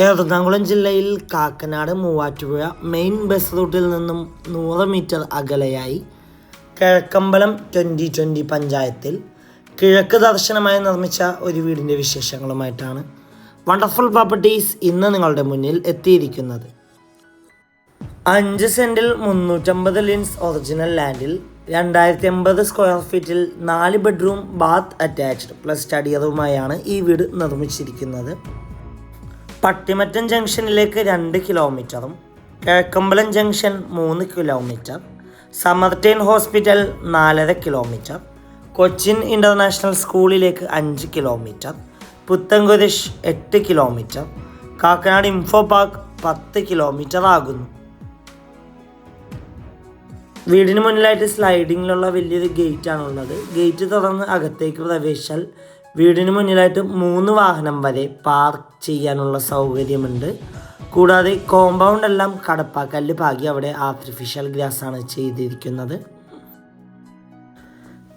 എറണാകുളം ജില്ലയിൽ Kakkanad Muvattupuzha main bus റൂട്ടിൽ നിന്നും നൂറ് മീറ്റർ അകലെയായി കിഴക്കമ്പലം ട്വന്റി ട്വന്റി പഞ്ചായത്തിൽ കിഴക്ക് ദർശനമായി നിർമ്മിച്ച ഒരു വീടിന്റെ വിശേഷങ്ങളുമായിട്ടാണ് വണ്ടർഫുൾ പ്രോപ്പർട്ടീസ് ഇന്ന് നിങ്ങളുടെ മുന്നിൽ എത്തിയിരിക്കുന്നത്. അഞ്ച് സെന്റിൽ മുന്നൂറ്റമ്പത് ലിൻസ് ഒറിജിനൽ ലാൻഡിൽ രണ്ടായിരത്തി എൺപത് സ്ക്വയർ ഫീറ്റിൽ നാല് bedroom bath attached plus study റൂമായാണ് ഈ വീട് നിർമ്മിച്ചിരിക്കുന്നത്. പട്ടിമറ്റം ജംഗ്ഷനിലേക്ക് രണ്ട് കിലോമീറ്ററും കിഴക്കമ്പലം ജംഗ്ഷൻ മൂന്ന് കിലോമീറ്റർ സമർട്ടൈൻ ഹോസ്പിറ്റൽ നാലര കിലോമീറ്റർ കൊച്ചിൻ ഇന്റർനാഷണൽ സ്കൂളിലേക്ക് അഞ്ച് കിലോമീറ്റർ പുത്തൻകുരിശ് എട്ട് കിലോമീറ്റർ കാക്കനാട് ഇൻഫോ പാർക്ക് പത്ത് കിലോമീറ്റർ ആകുന്നു. വീടിന് മുന്നിലായിട്ട് സ്ലൈഡിങ്ങിലുള്ള വലിയൊരു ഗേറ്റ് ആണുള്ളത്. ഗേറ്റ് തുറന്ന് അകത്തേക്ക് പ്രവേശിച്ചാൽ വീടിന് മുന്നിലായിട്ട് മൂന്ന് വാഹനം വരെ പാർക്ക് ചെയ്യാനുള്ള സൗകര്യമുണ്ട്. കൂടാതെ കോമ്പൗണ്ട് എല്ലാം കടപ്പാക്കല്ല് പാകി അവിടെ ആർട്ടിഫിഷ്യൽ ഗ്രാസ് ആണ് ചെയ്തിരിക്കുന്നത്.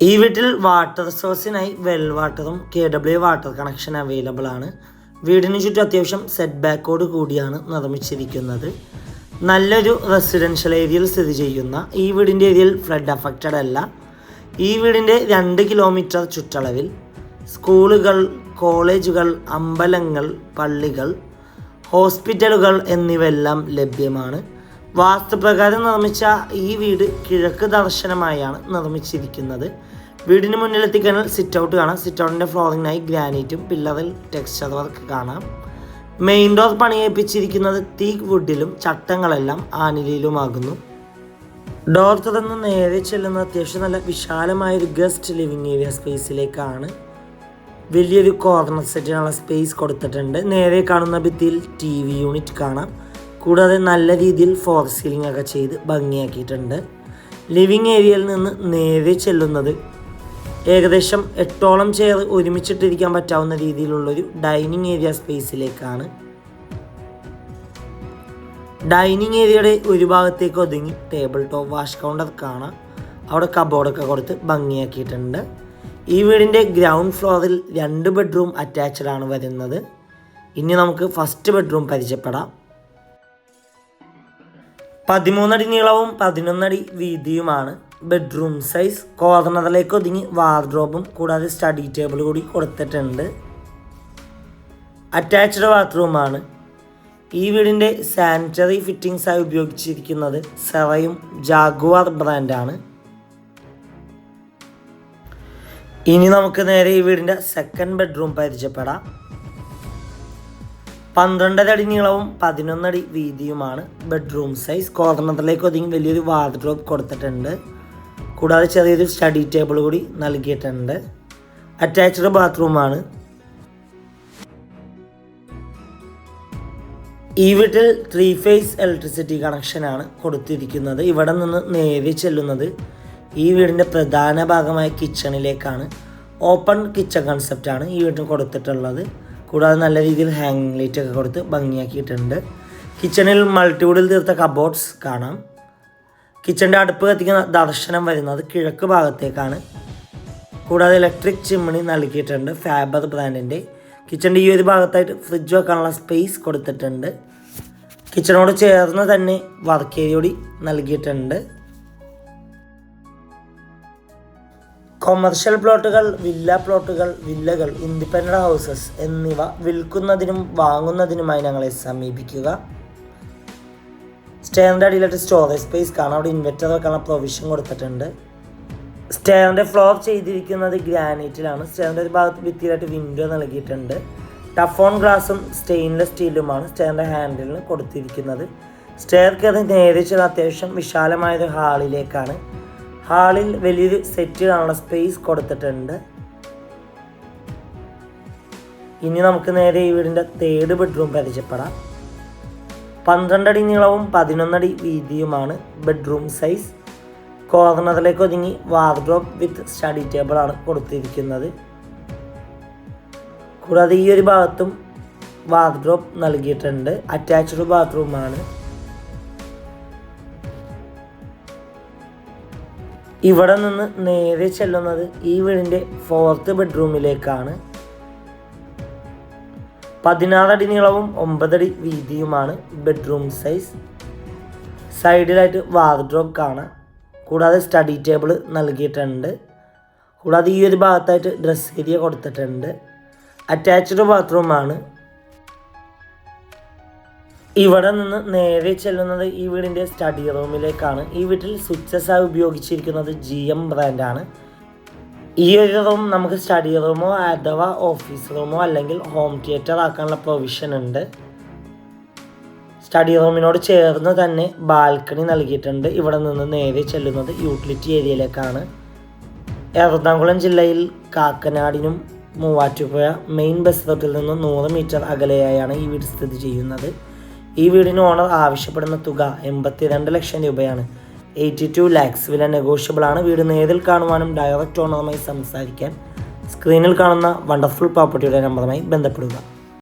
ഈ വീട്ടിൽ വാട്ടർ സോഴ്സിനായി വെൽ വാട്ടറും K W water connection available ആണ്. വീടിന് ചുറ്റും അത്യാവശ്യം സെറ്റ് ബാക്കോട് കൂടിയാണ് നിർമ്മിച്ചിരിക്കുന്നത്. നല്ലൊരു റെസിഡൻഷ്യൽ ഏരിയയിൽ സ്ഥിതി ചെയ്യുന്ന ഈ വീടിന്റെ ഏരിയയിൽ ഫ്ലഡ് അഫക്റ്റഡ് അല്ല. ഈ വീടിന്റെ രണ്ട് കിലോമീറ്റർ ചുറ്റളവിൽ സ്കൂളുകൾ കോളേജുകൾ അമ്പലങ്ങൾ പള്ളികൾ ഹോസ്പിറ്റലുകൾ എന്നിവയെല്ലാം ലഭ്യമാണ്. വാസ്തുപ്രകാരം നിർമ്മിച്ച ഈ വീട് കിഴക്ക് ദർശനമായാണ് നിർമ്മിച്ചിരിക്കുന്നത്. വീടിന് മുന്നിലെത്തിക്കഴിഞ്ഞാൽ സിറ്റ് ഔട്ട് കാണാം. സിറ്റ് ഔട്ടിന്റെ ഫ്ലോറിങ്ങിനായി ഗ്രാനൈറ്റും പില്ലറിൽ ടെക്സ്ചർ വർക്ക് കാണാം. മെയിൻ ഡോർ പണിയേപ്പിച്ചിരിക്കുന്നത് തീക്ക് വുഡിലും ചട്ടങ്ങളെല്ലാം ആനിലയിലുമാകുന്നു. ഡോർ തുറന്ന് നേരെ ചെല്ലുന്ന അത്യാവശ്യം നല്ല വിശാലമായ ഒരു ഗസ്റ്റ് ലിവിങ് ഏരിയ സ്പേസിലേക്കാണ് വലിയൊരു കോർണർ സെറ്റിനുള്ള സ്പേസ് കൊടുത്തിട്ടുണ്ട്. നേരെ കാണുന്ന ഭിത്തിയിൽ ടി വി യൂണിറ്റ് കാണാം. കൂടാതെ നല്ല രീതിയിൽ ഫോർ സീലിംഗ് ഒക്കെ ചെയ്ത് ഭംഗിയാക്കിയിട്ടുണ്ട്. ലിവിങ് ഏരിയയിൽ നിന്ന് നേരെ ചെല്ലുന്നത് ഏകദേശം എട്ടോളം ചെയർ ഒരുമിച്ചിട്ടിരിക്കാൻ പറ്റാവുന്ന രീതിയിലുള്ളൊരു ഡൈനിങ് ഏരിയ സ്പേസിലേക്കാണ് ഡൈനിങ് ഏരിയയുടെ ഒരു ഭാഗത്തേക്ക് ഒതുങ്ങി ടേബിൾ ടോപ്പ് വാഷ് കൗണ്ടർ കാണാം. അവിടെ കബോർഡൊക്കെ കൊടുത്ത് ഭംഗിയാക്കിയിട്ടുണ്ട്. ഈ വീടിന്റെ ഗ്രൗണ്ട് ഫ്ലോറിൽ രണ്ട് ബെഡ്റൂം അറ്റാച്ച്ഡ് ആണ് വരുന്നത്. ഇനി നമുക്ക് ഫസ്റ്റ് ബെഡ്റൂം പരിചയപ്പെടാം. പതിമൂന്നടി നീളവും പതിനൊന്നടി വീതിയുമാണ് ബെഡ്റൂം സൈസ് കോർണറിലേക്ക് ഒതുങ്ങി വാർഡ്രോബും കൂടാതെ സ്റ്റഡി ടേബിൾ കൂടി കൊടുത്തിട്ടുണ്ട്. അറ്റാച്ച്ഡ് ബാത്റൂമാണ് ഈ വീടിന്റെ സാനിറ്ററി ഫിറ്റിംഗ്സായി ഉപയോഗിച്ചിരിക്കുന്നത് സെറയും ജാഗുവാർ ബ്രാൻഡാണ് ഇനി നമുക്ക് നേരെ ഈ വീടിന്റെ സെക്കൻഡ് ബെഡ്റൂം പരിചയപ്പെടാം. പന്ത്രണ്ടര അടി നീളവും പതിനൊന്നടി വീതിയുമാണ് ബെഡ്റൂം സൈസ് കോർണറിലേക്ക് ഒതുങ്ങി വലിയൊരു വാർഡ്രോബ് കൊടുത്തിട്ടുണ്ട്. കൂടാതെ ചെറിയൊരു സ്റ്റഡി ടേബിൾ കൂടി നൽകിയിട്ടുണ്ട്. അറ്റാച്ച്ഡ് ബാത്റൂമാണ് ഈ വീട്ടിൽ ത്രീ ഫേസ് ഇലക്ട്രിസിറ്റി കണക്ഷനാണ് കൊടുത്തിരിക്കുന്നത്. ഇവിടെ നിന്ന് നേരെ ചെല്ലുന്നത് ഈ വീടിന്റെ പ്രധാന ഭാഗമായ കിച്ചണിലേക്കാണ് ഓപ്പൺ കിച്ചൺ കൺസെപ്റ്റാണ് ഈ വീട്ടിന് കൊടുത്തിട്ടുള്ളത്. കൂടാതെ നല്ല രീതിയിൽ ഹാങ്ങിങ് ലൈറ്റ് ഒക്കെ കൊടുത്ത് ഭംഗിയാക്കിയിട്ടുണ്ട്. കിച്ചണിൽ മൾട്ടിവുഡിൽ തീർത്ത കബോർഡ്സ് കാണാം. കിച്ചന്റെ അടുപ്പ് കത്തിക്കുന്ന ദർശനം വരുന്നത് കിഴക്ക് ഭാഗത്തേക്കാണ്. കൂടാതെ ഇലക്ട്രിക് ചിമ്മിണി നൽകിയിട്ടുണ്ട് ഫാബർ ബ്രാൻഡിന്റെ കിച്ചന്റെ ഈ ഒരു ഭാഗത്തായിട്ട് ഫ്രിഡ്ജ് വെക്കാനുള്ള സ്പേസ് കൊടുത്തിട്ടുണ്ട്. കിച്ചണോട് ചേർന്ന് തന്നെ വർക്ക് ഏരിയ കൂടി നൽകിയിട്ടുണ്ട്. കൊമേർഷ്യൽ പ്ലോട്ടുകൾ വില്ല പ്ലോട്ടുകൾ വില്ലകൾ ഇൻഡിപെൻഡന്റ് ഹൗസസ് എന്നിവ വിൽക്കുന്നതിനും വാങ്ങുന്നതിനുമായി ഞങ്ങളെ സമീപിക്കുക. സ്റ്റേറിന്റെ അടിയിലായിട്ട് സ്റ്റോറേജ് സ്പേസ് കാണാം. അവിടെ ഇൻവെർട്ടർ വെക്കാനുള്ള പ്രൊവിഷൻ കൊടുത്തിട്ടുണ്ട്. സ്റ്റേറിന്റെ ഫ്ലോർ ചെയ്തിരിക്കുന്നത് ഗ്രാനൈറ്റിലാണ് സ്റ്റേറിന്റെ ഒരു ഭാഗത്ത് ഭിത്തിയിലായിട്ട് വിൻഡോ നൽകിയിട്ടുണ്ട്. ടഫോൺ ഗ്ലാസും സ്റ്റെയിൻലെസ് സ്റ്റീലുമാണ് സ്റ്റെയറിന്റെ ഹാൻഡിലിന് കൊടുത്തിരിക്കുന്നത്. സ്റ്റെയർ കയറി നേരെ ചെന്ന അത്യാവശ്യം വിശാലമായൊരു ഹാളിലേക്കാണ് ഹാളിൽ വലിയൊരു സെറ്റിടാനുള്ള സ്പേസ് കൊടുത്തിട്ടുണ്ട്. ഇനി നമുക്ക് നേരെ ഈ വീടിന്റെ തേർഡ് ബെഡ്റൂം പരിചയപ്പെടാം. പന്ത്രണ്ടടി നീളവും പതിനൊന്നടി വീതിയുമാണ് ബെഡ്റൂം സൈസ് കോർണറിലേക്ക് ഒതുങ്ങി വാർഡ്രോബ് വിത്ത് സ്റ്റഡി ടേബിളാണ് കൊടുത്തിരിക്കുന്നത്. കൂടാതെ ഈ ഒരു ഭാഗത്തും വാർഡ്രോബ് നൽകിയിട്ടുണ്ട്. അറ്റാച്ച്ഡ് ബാത്റൂമാണ് ഇവിടെ നിന്ന് നേരെ ചെല്ലുന്നത് ഈ വീടിന്റെ ഫോർത്ത് ബെഡ്റൂമിലേക്കാണ് പതിനാറടി നീളവും ഒമ്പതടി വീതിയുമാണ് ബെഡ്റൂം സൈസ് സൈഡിലായിട്ട് വാർഡ്രോബ് കാണാം. കൂടാതെ സ്റ്റഡി ടേബിൾ നൽകിയിട്ടുണ്ട്. കൂടാതെ ഈ ഒരു ഭാഗത്തായിട്ട് ഡ്രസ് ഏരിയ കൊടുത്തിട്ടുണ്ട്. അറ്റാച്ച്ഡ് ബാത്റൂമാണ് ഇവിടെ നിന്ന് നേരെ ചെല്ലുന്നത് ഈ വീടിന്റെ സ്റ്റഡി റൂമിലേക്കാണ് ഈ വീട്ടിൽ സ്വിച്ചസായി ഉപയോഗിച്ചിരിക്കുന്നത് ജി എം ബ്രാൻഡാണ് ഈ ഒരു റൂം നമുക്ക് സ്റ്റഡി റൂമോ അഥവാ ഓഫീസ് റൂമോ അല്ലെങ്കിൽ ഹോം തിയേറ്റർ ആക്കാനുള്ള പ്രൊവിഷൻ ഉണ്ട്. സ്റ്റഡി റൂമിനോട് ചേർന്ന് തന്നെ ബാൽക്കണി നൽകിയിട്ടുണ്ട്. ഇവിടെ നിന്ന് നേരെ ചെല്ലുന്നത് യൂട്ടിലിറ്റി ഏരിയയിലേക്കാണ് എറണാകുളം ജില്ലയിൽ കാക്കനാടിനും മൂവാറ്റുപുഴ മെയിൻ ബസ് റൂട്ടിൽ നിന്ന് നൂറ് മീറ്റർ അകലെയായാണ് ഈ വീട് സ്ഥിതി ചെയ്യുന്നത്. ഈ വീടിന് ഓണർ ആവശ്യപ്പെടുന്ന തുക എൺപത്തിരണ്ട് ലക്ഷം രൂപയാണ്. എയ്റ്റി ടു ലാക്സ് വില നെഗോഷ്യബിൾ ആണ്. വീട് നേരിൽ കാണുവാനും ഡയറക്റ്റ് ഓണറുമായി സംസാരിക്കാൻ സ്ക്രീനിൽ കാണുന്ന വണ്ടർഫുൾ പ്രോപ്പർട്ടിയുടെ നമ്പറുമായി ബന്ധപ്പെടുക.